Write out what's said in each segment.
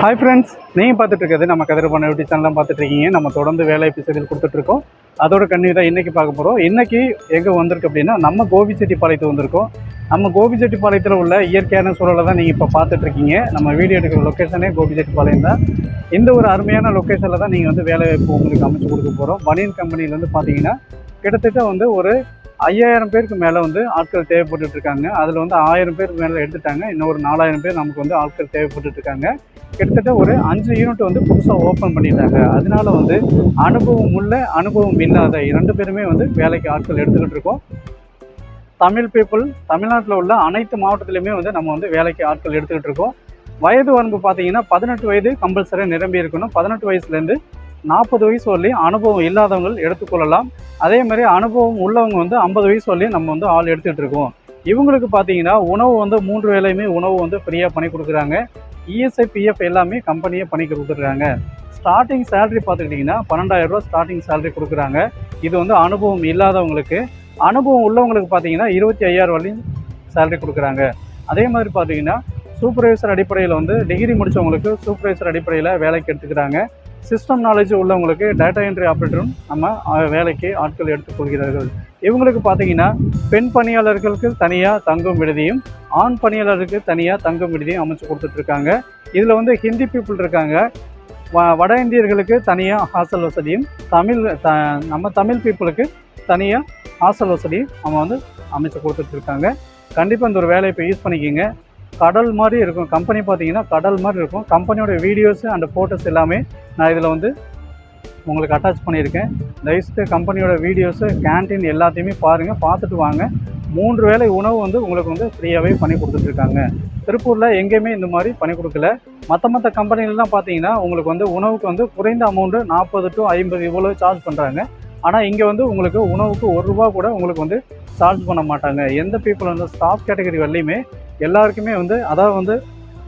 Hi friends நீங்கள் பார்த்துட்ருக்கிறது நம்ம கதிரப்பான YouTube சேனலாம் பார்த்துட்ருக்கீங்க நம்ம தொடர்ந்து வேலை எபிசோடில் கொடுத்துட்ருக்கோம் அதோட கண்ணி தான் இன்றைக்கி பார்க்க போகிறோம் இன்றைக்கி எங்கே வந்திருக்கு அப்படின்னா நம்ம கோபிச்செட்டிப்பாளையத்து வந்திருக்கோம். நம்ம கோபிச்செட்டிப்பாளையத்தில் உள்ள இயற்கையான சூழலை தான் நீங்கள் இப்போ பார்த்துட்ருக்கீங்க நம்ம வீடியோ எடுக்கிற லொக்கேஷனே கோபிச்செட்டிப்பாளையம் தான். இந்த ஒரு அருமையான லொக்கேஷனில் தான் நீங்கள் வந்து வேலை வாய்ப்பு உங்களுக்கு அமைச்சு கொடுக்க போகிறோம் பனியன் கம்பெனிலேருந்து பார்த்தீங்கன்னா கிட்டத்தட்ட வந்து ஒரு ஐயாயிரம் பேருக்கு மேலே வந்து ஆட்கள் தேவைப்பட்டு இருக்காங்க. அதில் வந்து ஆயிரம் பேருக்கு மேலே எடுத்துட்டாங்க. இன்னும் ஒரு நாலாயிரம் பேர் நமக்கு வந்து ஆட்கள் தேவைப்பட்டு இருக்காங்க. கிட்டத்தட்ட ஒரு அஞ்சு யூனிட் வந்து புதுசாக ஓப்பன் பண்ணிட்டாங்க. அதனால வந்து அனுபவம் உள்ள அனுபவம் இல்லாத இரண்டு பேருமே வந்து வேலைக்கு ஆட்கள் எடுத்துக்கிட்டு இருக்கோம். தமிழ் பீப்புள் தமிழ்நாட்டில் உள்ள அனைத்து மாவட்டத்திலையுமே வந்து நம்ம வந்து வேலைக்கு ஆட்கள் எடுத்துக்கிட்டு இருக்கோம். வயது வரம்பு பார்த்தீங்கன்னா பதினெட்டு வயது கம்பல்சரியாக நிரம்பி இருக்கணும். பதினெட்டு வயசுலேருந்து நாற்பது வயசு வரலையும் அனுபவம் இல்லாதவங்க எடுத்துக்கொள்ளலாம். அதே மாதிரி அனுபவம் உள்ளவங்க வந்து ஐம்பது வயசு வரலையும் நம்ம வந்து ஆள் எடுத்துகிட்டு இருக்கோம். இவங்களுக்கு பார்த்தீங்கன்னா உணவு வந்து மூன்று வேலையுமே உணவு வந்து ஃப்ரீயாக பண்ணி கொடுக்குறாங்க. இஎஸ்ஐ பிஎஃப் எல்லாமே கம்பெனியே பண்ணி கொடுத்துருக்காங்க ஸ்டார்டிங் சேலரி பார்த்துக்கிட்டிங்கன்னா பன்னெண்டாயிரம் ரூபா ஸ்டார்டிங் சேலரி கொடுக்குறாங்க. இது வந்து அனுபவம் இல்லாதவங்களுக்கு. அனுபவம் உள்ளவங்களுக்கு பார்த்தீங்கன்னா இருபத்தி ஐயாயிரம் வரையும் சேலரி கொடுக்குறாங்க. அதே மாதிரி பார்த்தீங்கன்னா சூப்பர்வைசர் அடிப்படையில் வந்து டிகிரி முடித்தவங்களுக்கு சூப்பர்வைசர் அடிப்படையில் வேலைக்கு எடுத்துக்கிறாங்க. சிஸ்டம் நாலேஜ் உள்ளவங்களுக்கு டேட்டா என்ட்ரி ஆப்ரேட்டரும் நம்ம வேலைக்கு ஆட்கள் எடுத்துக்கொள்கிறார்கள் இவங்களுக்கு பார்த்தீங்கன்னா பெண் பணியாளர்களுக்கு தனியாக தங்கும் விடுதியும் ஆண் பணியாளருக்கு தனியாக தங்கும் விடுதியும் அமைச்சு கொடுத்துட்ருக்காங்க. இதில் வந்து ஹிந்தி பீப்புள் இருக்காங்க. வ வட இந்தியர்களுக்கு தனியாக ஹாஸ்டல் வசதியும் தமிழ் த நம்ம தமிழ் பீப்புளுக்கு தனியாக ஹாஸ்டல் வசதியும் அவங்க வந்து அமைச்சு கொடுத்துட்ருக்காங்க. கண்டிப்பாக இந்த ஒரு வேலையை இப்போ யூஸ் பண்ணிக்கிங்க. கடல் மாதிரி இருக்கும். கம்பெனி பார்த்தீங்கன்னா கடல் மாதிரி இருக்கும். கம்பெனியோட வீடியோஸு அண்ட் ஃபோட்டோஸ் எல்லாமே நான் இதில் வந்து உங்களுக்கு அட்டாச் பண்ணியிருக்கேன். தயவுசெய்து கம்பெனியோட வீடியோஸு கேன்டீன் எல்லாத்தையுமே பாருங்கள் பார்த்துட்டு வாங்க. மூன்று வேளை உணவு வந்து உங்களுக்கு வந்து ஃப்ரீயாகவே பண்ணி கொடுத்துட்ருக்காங்க திருப்பூரில் எங்கேயுமே இந்த மாதிரி பண்ணி கொடுக்கல. மற்ற மற்ற கம்பெனிலலாம் பார்த்தீங்கன்னா உங்களுக்கு வந்து உணவுக்கு வந்து குறைந்த அமௌண்ட்டு நாற்பது டு ஐம்பது இவ்வளோ சார்ஜ் பண்ணுறாங்க ஆனால் இங்கே வந்து உங்களுக்கு உணவுக்கு ஒரு ரூபா கூட உங்களுக்கு வந்து சார்ஜ் பண்ண மாட்டாங்க. எந்த பீப்புள் வந்து ஸ்டாஃப் கேட்டகரி வரலையுமே எல்லாருக்குமே வந்து அதாவது வந்து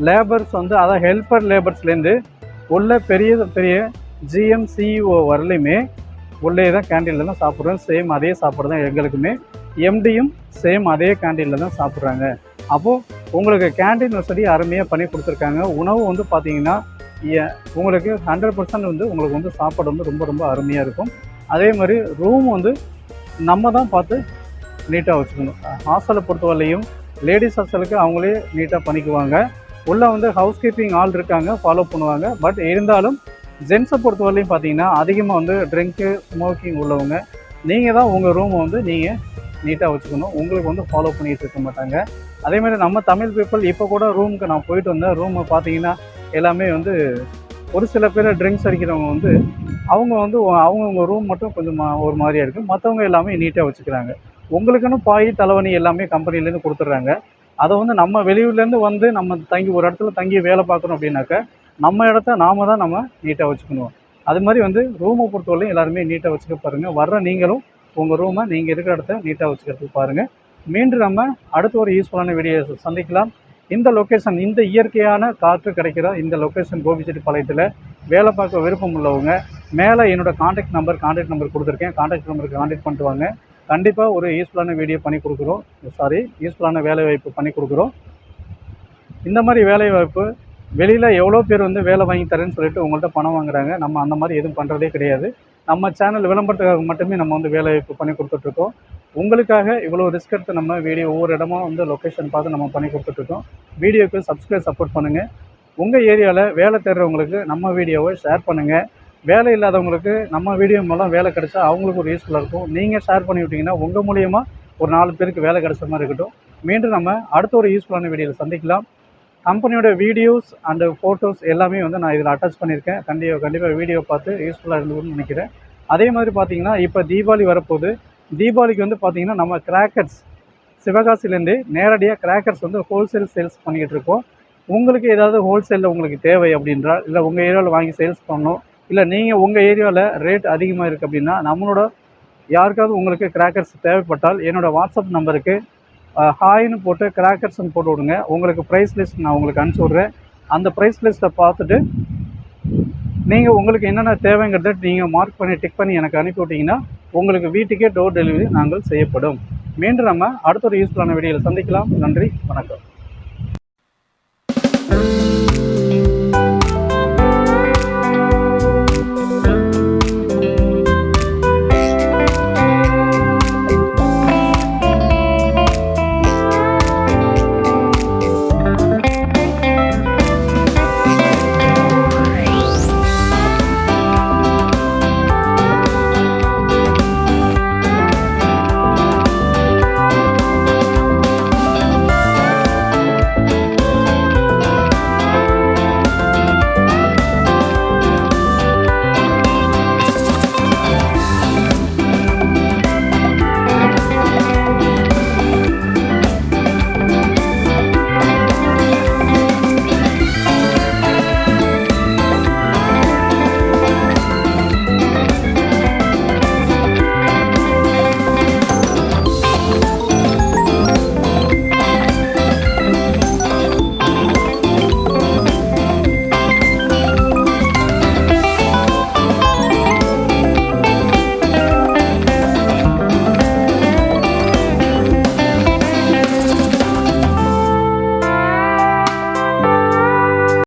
லேபர்ஸ் வந்து அதாவது ஹெல்ப்பர் லேபர்ஸ்லேருந்து உள்ள பெரிய பெரிய ஜிஎம் சிஇஓ வரலையுமே உள்ளே தான் கேண்டீனில் தான் சாப்பிட்றோம். சேம் அதே சாப்பாடு தான் எங்களுக்குமே. எம்டியும் சேம் அதே கேண்டீனில் தான் சாப்பிட்றாங்க. அப்போது உங்களுக்கு கேண்டீன் வசதி அருமையாக பண்ணி கொடுத்துருக்காங்க. உணவு வந்து பார்த்தீங்கன்னா ஏ- உங்களுக்கு ஹண்ட்ரட் பர்சன்ட் வந்து உங்களுக்கு வந்து சாப்பாடு வந்து ரொம்ப ரொம்ப அருமையாக இருக்கும். அதே மாதிரி ரூம் வந்து நம்ம தான் பார்த்து நீட்டாக வச்சுக்கணும். ஹாஸ்டலை பொறுத்தவரையிலையும் லேடிஸ் ஹாஸ்டலுக்கு அவங்களே நீட்டாக பண்ணிக்குவாங்க. உள்ளே வந்து ஹவுஸ் கீப்பிங் ஆள் இருக்காங்க ஃபாலோ பண்ணுவாங்க. பட் இருந்தாலும் ஜென்ஸை பொறுத்தவரையிலையும் பார்த்தீங்கன்னா அதிகமாக வந்து ட்ரிங்க்கு ஸ்மோக்கிங் உள்ளவங்க நீங்கள் தான் உங்கள் ரூமை வந்து நீங்கள் நீட்டாக வச்சுக்கணும். உங்களுக்கு வந்து ஃபாலோ பண்ணிகிட்டு இருக்க மாட்டாங்க. அதே மாதிரி நம்ம தமிழ் பீப்புள் இப்போ கூட ரூமுக்கு நான் போயிட்டு வந்தேன். ரூமை பார்த்தீங்கன்னா எல்லாமே வந்து ஒரு சில பேர் ட்ரிங்க்ஸ் அடிக்கிறவங்க வந்து அவங்க வந்து அவங்கவுங்க ரூம் மட்டும் கொஞ்சம் மா- ஒரு மாதிரியா இருக்குது மற்றவங்க எல்லாமே நீட்டாக வச்சுக்கிறாங்க. உங்களுக்குன்னு பாய் தலைவணி எல்லாமே கம்பெனிலேருந்து கொடுத்துட்றாங்க. அதை வந்து நம்ம வெளியூர்லேருந்து வந்து நம்ம தங்கி ஒரு இடத்துல தங்கி வேலை பார்க்குறோம் அப்படின்னாக்க நம்ம இடத்த நாம தான் நம்ம நீட்டாக வச்சுக்கணும். அது மாதிரி வந்து ரூமை பொறுத்தவரையும் எல்லாருமே நீட்டாக வச்சுக்க பாருங்கள் வர்ற நீங்களும் உங்கள் ரூமை நீங்கள் இருக்கிற இடத்த நீட்டாக வச்சுக்கிறதுக்கு பாருங்கள் மீண்டும் நம்ம அடுத்த ஒரு யூஸ்ஃபுல்லான வீடியோ சந்திக்கலாம். இந்த லொக்கேஷன் இந்த இயற்கையான காற்று கிடைக்கிற இந்த லொக்கேஷன் கோபிச்செட்டிப்பாளையத்தில் வேலை பார்க்க விருப்பம் உள்ளவங்க மேலே என்னோடய காண்டாக்ட் நம்பர் காண்டாக்ட் நம்பர் கொடுத்துருக்கேன். காண்டாக்ட் நம்பருக்கு காண்டாக்ட் பண்ணிட்டு வாங்க. கண்டிப்பாக ஒரு யூஸ்ஃபுல்லான வீடியோ பண்ணி கொடுக்குறோம். சாரி யூஸ்ஃபுல்லான வேலைவாய்ப்பு பண்ணி கொடுக்குறோம். இந்த மாதிரி வேலைவாய்ப்பு வெளியில் எவ்வளோ பேர் வந்து வேலை வாங்கி தரேன்னு சொல்லிட்டு உங்கள்கிட்ட பணம் வாங்குறாங்க. நம்ம அந்த மாதிரி எதுவும் பண்ணுறதே கிடையாது. நம்ம சேனல் விளம்பரத்துக்காக மட்டுமே நம்ம வந்து வேலைவாய்ப்பு பண்ணி கொடுத்துட்ருக்கோம் உங்களுக்காக இவ்வளோ ரிஸ்க் எடுத்து நம்ம வீடியோ ஒவ்வொரு இடமா வந்து லொக்கேஷன் பார்த்து நம்ம பண்ணி கொடுத்துட்ருக்கோம் வீடியோக்கு சப்ஸ்கிரைப் சப்போர்ட் பண்ணுங்கள் உங்கள் ஏரியாவில் வேலை தேடுறவங்களுக்கு நம்ம வீடியோவை ஷேர் பண்ணுங்கள் வேலை இல்லாதவங்களுக்கு நம்ம வீடியோ மூலம் வேலை கிடைச்சா அவங்களுக்கு ஒரு யூஸ்ஃபுல்லாக இருக்கும். நீங்கள் ஷேர் பண்ணி விட்டிங்கன்னா உங்கள் மூலியமாக ஒரு நாலு பேருக்கு வேலை கிடைச்ச மாதிரி இருக்கட்டும். மீண்டும் நம்ம அடுத்த ஒரு யூஸ்ஃபுல்லான வீடியோவில் சந்திக்கலாம். கம்பெனியோட வீடியோஸ் அண்டு ஃபோட்டோஸ் எல்லாமே வந்து நான் இதில் அட்டாச் பண்ணியிருக்கேன். கண்டிப்பாக கண்டிப்பாக வீடியோ பார்த்து யூஸ்ஃபுல்லாக இருந்ததுன்னு நினைக்கிறேன். அதே மாதிரி பார்த்தீங்கன்னா இப்போ தீபாவளி வரப்போகுது. தீபாவளிக்கு வந்து பார்த்திங்கன்னா நம்ம கிராக்கர்ஸ் சிவகாசிலேருந்து நேரடியாக கிராக்கர்ஸ் வந்து ஹோல்சேல் சேல்ஸ் பண்ணிக்கிட்டு இருக்கோம். உங்களுக்கு ஏதாவது ஹோல்சேலில் உங்களுக்கு தேவை அப்படின்றால் இல்லை உங்கள் ஏரியாவில் வாங்கி சேல்ஸ் பண்ணணும் இல்லை நீங்கள் உங்கள் ஏரியாவில் ரேட் அதிகமாக இருக்குது அப்படின்னா நம்மளோட யாருக்காவது உங்களுக்கு கிராக்கர்ஸ் தேவைப்பட்டால் என்னோடய வாட்ஸ்அப் நம்பருக்கு ஹாய்னு போட்டு கிராக்கர்ஸ்னு போட்டு விடுங்க. உங்களுக்கு ப்ரைஸ் லிஸ்ட் நான் உங்களுக்கு அனுப்பிச்சி விட்றேன். அந்த ப்ரைஸ் லிஸ்ட்டை பார்த்துட்டு நீங்கள் உங்களுக்கு என்னென்ன தேவைங்கிறத நீங்கள் மார்க் பண்ணி டிக் பண்ணி எனக்கு அனுப்பி விட்டிங்கன்னா உங்களுக்கு வீட்டுக்கே டோர் டெலிவரி நாங்கள் செய்யப்படும். மீண்டும் நம்ம அடுத்த ஒரு யூஸ்ஃபுல்லான வீடியோவில் சந்திக்கலாம். நன்றி வணக்கம்.